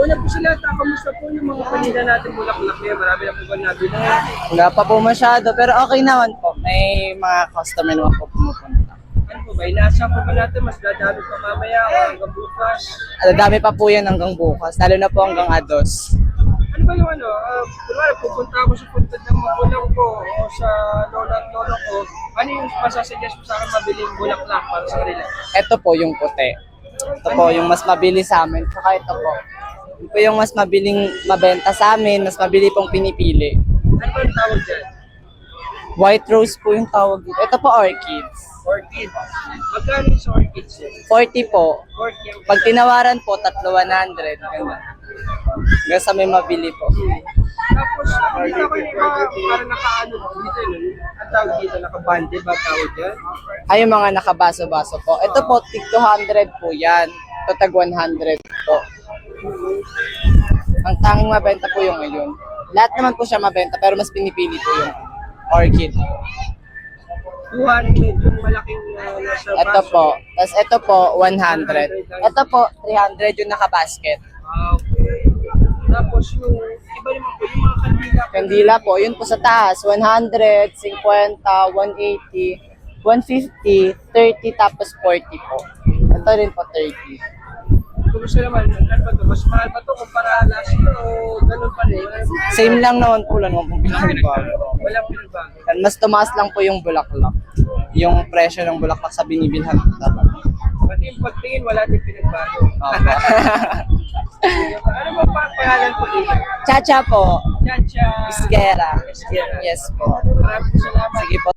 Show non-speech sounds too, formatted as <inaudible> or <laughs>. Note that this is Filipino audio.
Una po sila, kamusta po yung mga paninda natin bulaklak ngayon? Marami na po ba nabili? Wala pa po masyado, pero okay naman po. May mga customer naman po pumupunta. Ano po ba? Inaasa po ba natin? Mas dadami pa mamaya o hanggang bukas? Ano, dami pa po yan hanggang bukas, lalo na po hanggang ados. Ano ba yung ano? Uh, kunwari, pupunta ako sa puntod ng magulang ko o sa lola at lolo ko. Ano yung masasuggest mo sa akin mabiling bulaklak para sa kanila? Ito po yung puti. Ito po yung mas mabili sa amin. Saka ito po. Ito po yung mas mabiling mabenta sa amin, mas mabili pong pinipili. Ano ba yung tawag dyan? White rose po yung tawag dito. Ito po orchids. Orchid. Magkano yung sa orchids eh? 40 po. Orchid. Pag tinawaran po, tatlo 100. Ganun. Hanggang sa may mabili po. Tapos, nakita ko yung mga parang nakaano dito. no? Ang tawag dito, nakabande ba tawag dyan? Ay, yung mga nakabaso-baso po. Ito po, tig 200 po yan. Ito tag 100 po. Ang tanging mabenta po yung ngayon. Lahat naman po siya mabenta, pero mas pinipili po yung orchid. 200 yung malaking uh, nasa Ito po. Tapos ito po, 100. Ito po, 300 yung nakabasket. Ah, okay. Tapos yung iba naman po, yung mga kandila. Kandila po, yun po sa taas, 100, 50, 180, 150, 30, tapos 40 po. Ito rin po, 30. Kumusta naman? Ano ba to? Mas mahal ba to kumpara last year o ganun pa rin? Same lang naman po lang kung pinagbago. Walang pinagbago. Mas tumaas lang po yung bulaklak. Yung presyo ng bulaklak sa binibilhan ko dapat. Pati yung pagtingin, wala din pinagbago. Opo. <laughs> <laughs> ano ba pa pangalan po dito? Chacha po. Chacha. Isgera. Yes po. Maraming salamat. Sige po.